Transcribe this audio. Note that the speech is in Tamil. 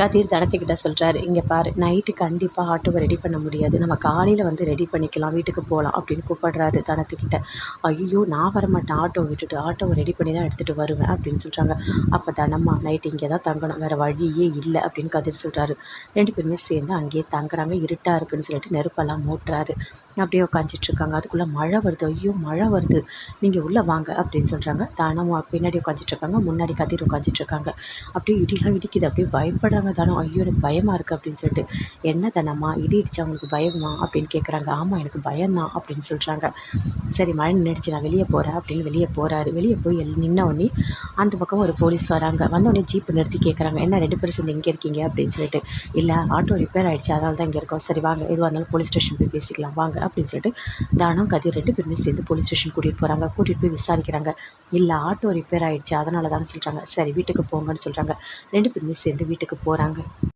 கதிர் தனத்துக்கிட்ட சொல்கிறாரு இங்கே பாரு நைட்டு கண்டிப்பாக ஆட்டோவை ரெடி பண்ண முடியாது. நம்ம காலையில் வந்து ரெடி பண்ணிக்கலாம் வீட்டுக்கு போகலாம் அப்படின்னு கூப்பிடுறாரு தனத்துக்கிட்ட. ஐயோ நான் வரமாட்டேன். ஆட்டோ விட்டுட்டு ஆட்டோவை ரெடி பண்ணி தான் எடுத்துகிட்டு வருவேன் அப்படின்னு சொல்கிறாங்க அப்போ தனம்மா நைட்டு இங்கே தான் தங்கணும் வேறு வழியே இல்லை அப்படின்னு கதிர் சொல்கிறாரு ரெண்டு பேருமே சேர்ந்து அங்கேயே தங்குறாங்க. இருட்டாக இருக்குன்னு சொல்லிட்டு நெருப்பெல்லாம் மூட்டுறாரு. அப்படியே உட்காந்துட்ருக்காங்க அதுக்குள்ளே மழை வருது. ஐயோ மழை வருது. நீங்கள் உள்ளே வாங்க அப்படின்னு சொல்கிறாங்க தனமும் பின்னாடி உட்காந்துட்ருக்காங்க முன்னாடி கதிர் உட்காந்துட்ருக்காங்க அப்படியே இடிலாம் இடிக்குது. அப்படியே பயப்படுறாங்க. தானம் ஐயோ எனக்கு பயமாக இருக்குது அப்படின்னு சொல்லிட்டு. என்ன தானம்மா? இடி இடிச்சா அவங்களுக்கு பயமா? அப்படின்னு கேட்குறாங்க ஆமாம் எனக்கு பயம்தான் அப்படின்னு சொல்கிறாங்க சரி மழை நின்றுடுச்சு நான் வெளியே போகிறேன் அப்படின்னு வெளியே போகிறாரு வெளியே போய் எல் நின்ன உடனே அந்த பக்கம் ஒரு போலீஸ் வராங்க. வந்தோடனே ஜீப்பு நிறுத்தி கேட்குறாங்க என்ன ரெண்டு பேரும் சேர்ந்து இங்கே இருக்கீங்க? அப்படின்னு சொல்லிட்டு. இல்லை ஆட்டோ ரிப்பேர் ஆகிடுச்சு அதனால தான் இங்கே இருக்கோம். சரி வாங்க. எதுவாக இருந்தாலும் போலீஸ் ஸ்டேஷன் போய் பேசிக்கலாம். வாங்க அப்படின்னு சொல்லிட்டு தானம் கதிர் ரெண்டு பேருமே சேர்ந்து போலீஸ் ஸ்டேஷன் கூட்டிகிட்டு போகிறாங்க கூட்டிகிட்டு போய் விசாரிக்கிறாங்க. இல்லை ஆட்டோ ரிப்பேர் ஆகிடுச்சு அதனால தான் சொல்கிறாங்க சரி வீட்டுக்கு போங்கன்னு சொல்கிறாங்க ரெண்டு பேருமே சேர்ந்து வீட்டுக்கு போகிறாங்க